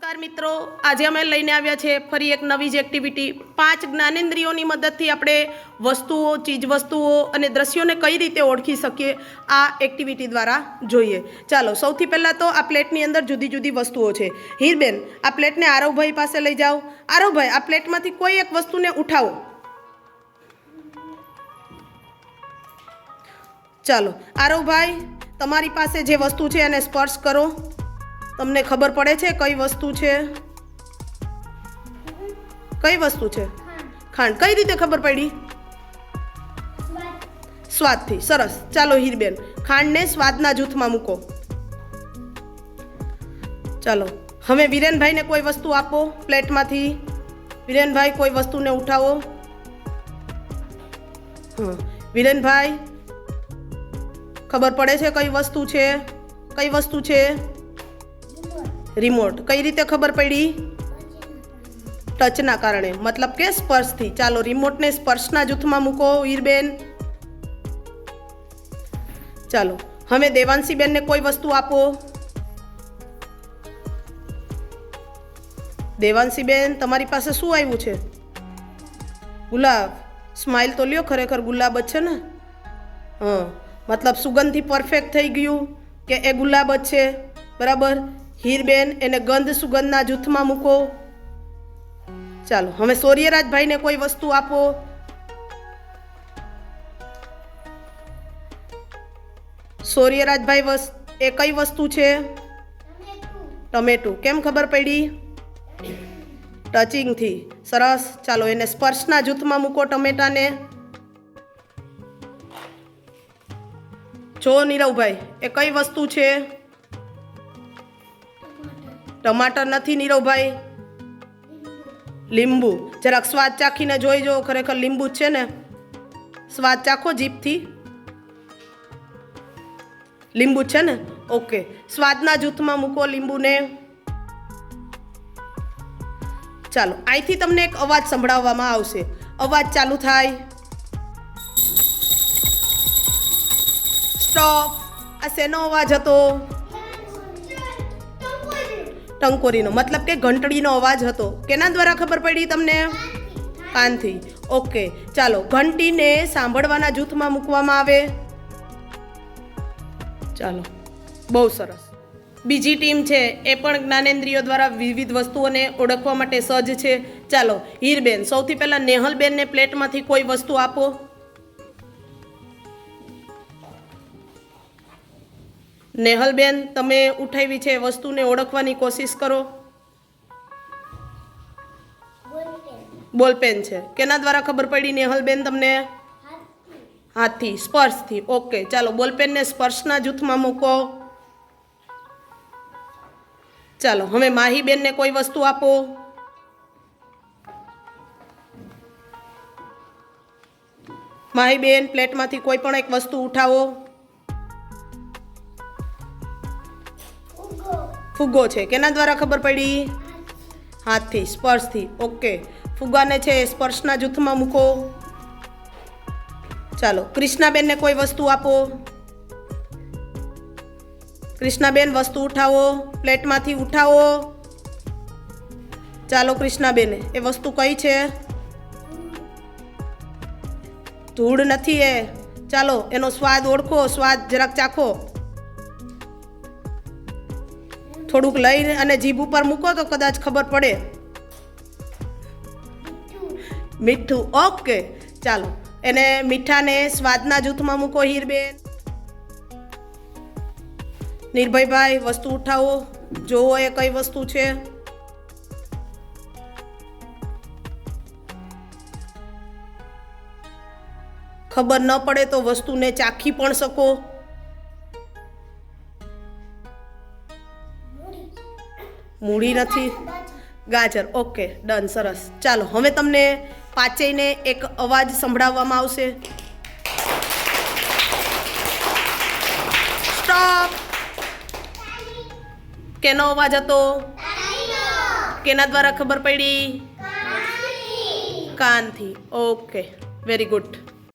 નમસ્કાર મિત્રો. આજે અમે લઈને આવ્યા છે ફરી એક નવી જ એક્ટિવિટી પાંચ જ્ઞાનેન્દ્રિયોની મદદથી આપણે વસ્તુઓ, ચીજવસ્તુઓ અને દ્રશ્યોને કઈ રીતે ઓળખી શકીએ આ એક્ટિવિટી દ્વારા જોઈએ. ચાલો, સૌથી પહેલાં તો આ પ્લેટની અંદર જુદી જુદી વસ્તુઓ છે. હીરબેન, આ પ્લેટને આરવભાઈ પાસે લઈ જાઓ. આરવભાઈ, આ પ્લેટમાંથી કોઈ એક વસ્તુને ઉઠાવો. ચાલો, આરવભાઈ, તમારી પાસે જે વસ્તુ છે એને સ્પર્શ કરો. તમને ખબર પડે છે કઈ વસ્તુ છે? કઈ વસ્તુ છે? ખાંડ. કઈ રીતે ખબર પડી? સ્વાદથી. સરસ. ચાલો હીરબેન ખાંડને સ્વાદના જૂથમાં મૂકો. ચાલો. હવે વિરેનભાઈને કોઈ વસ્તુ આપો પ્લેટમાંથી? વિરેનભાઈ કોઈ વસ્તુને ઉઠાવો? હા વિરેનભાઈ ખબર પડે છે કઈ વસ્તુ છે? કઈ વસ્તુ છે? રિમોટ કઈ રીતે ખબર પડી? ટચના કારણે. મતલબ કે સ્પર્શથી. ચાલો રિમોટને સ્પર્શના જૂથમાં મૂકો ઈરબેન ચાલો, હવે દેવાંશીબેનને કોઈ વસ્તુ આપો. દેવાંશીબેન, તમારી પાસે શું આવ્યું છે? ગુલાબ. સ્માઇલ તો લ્યો ખરેખર ગુલાબ જ છે ને? હં. મતલબ સુગંધથી પરફેક્ટ થઈ ગયું કે એ ગુલાબ જ છે? બરાબર? હીરબેન એને ગંધ સુગંધના જૂથમાં મૂકો. ચાલો, હવે સૌર્યરાજભાઈને કોઈ વસ્તુ આપો. સૌર્યરાજભાઈ વસ, એ કઈ વસ્તુ છે? ટમેટું. કેમ ખબર પડી? ટચિંગથી. સરસ. ચાલો, એને સ્પર્શના જૂથમાં મૂકો ટમેટાને. જો, નીરવભાઈ, એ કઈ વસ્તુ છે? ટમાટર નથી નીરવભાઈ? લીંબુ. જરાક સ્વાદ ચાખીને જોઈ જો ખરેખર લીંબુ છે ને? સ્વાદ ચાખો જીભથી. લીંબુ છે ને? ઓકે. સ્વાદના જૂથમાં મૂકો લીંબુને. ચાલો અહીંથી તમને એક અવાજ સંભળાવવામાં આવશે. અવાજ ચાલુ થાય. સ્ટોપ આ શેનો અવાજ હતો? ટંકોરીનો, મતલબ કે ઘંટડીનો અવાજ હતો. કેના દ્વારા ખબર પડી તમને? કાનથી. ઓકે, ચાલો, ઘંટીને સાંભળવાના જૂથમાં મૂકવામાં આવે. ચાલો, બહુ સરસ. બીજી ટીમ છે, એ પણ જ્ઞાનેન્દ્રિયો દ્વારા વિવિધ વસ્તુઓને ઓળખવા માટે સજ્જ છે. ચાલો, હીરબેન, સૌથી પહેલાં નેહલબેનને પ્લેટમાંથી કોઈ વસ્તુ આપો. નેહલબેન, તમે ઉઠાવી છે વસ્તુને ઓળખવાની કોશિશ કરો. બોલપેન છે. કેના દ્વારા ખબર પડી નેહલબેન તમને? હાથથી, સ્પર્શથી. ઓકે, ચાલો બોલપેનને સ્પર્શના જૂથમાં મૂકો. ચાલો, હવે માહીબેનને કોઈ વસ્તુ આપો. માહીબેન, પ્લેટમાંથી કોઈ પણ એક વસ્તુ ઉઠાવો. ફુગ્ગો છે. કેના દ્વારા ખબર પડી? હાથથી, સ્પર્શથી. ઓકે. ફુગ્ગાને છે સ્પર્શના જૂથમાં મૂકો. ચાલો, કૃષ્ણાબેનને કોઈ વસ્તુ આપો. કૃષ્ણાબેન, વસ્તુ ઉઠાવો. પ્લેટમાંથી ઉઠાવો. ચાલો, કૃષ્ણાબેને. એ વસ્તુ કઈ છે? ધૂળ નથી એ. ચાલો, એનો સ્વાદ ઓળખો. સ્વાદ જરાક ચાખો. થોડુંક લઈને અને જીભ ઉપર મૂકો તો કદાચ ખબર પડે. મીઠું, ઓકે. ચાલો, એને મીઠાને સ્વાદના જૂથમાં મૂકો હીરબેન. નિર્ભયભાઈ વસ્તુ ઉઠાવો. જોવો એ કઈ વસ્તુ છે. ખબર ન પડે તો વસ્તુને ચાખી પણ શકો. મૂડી નથી. ગાજર. ઓકે, ડન, સરસ. ચાલો, હવે તમને પાંચેયને એક અવાજ સંભળાવવામાં આવશે. સ્ટોપ કેનો અવાજ હતો? કેના દ્વારા ખબર પડી? કાનથી. Okay very good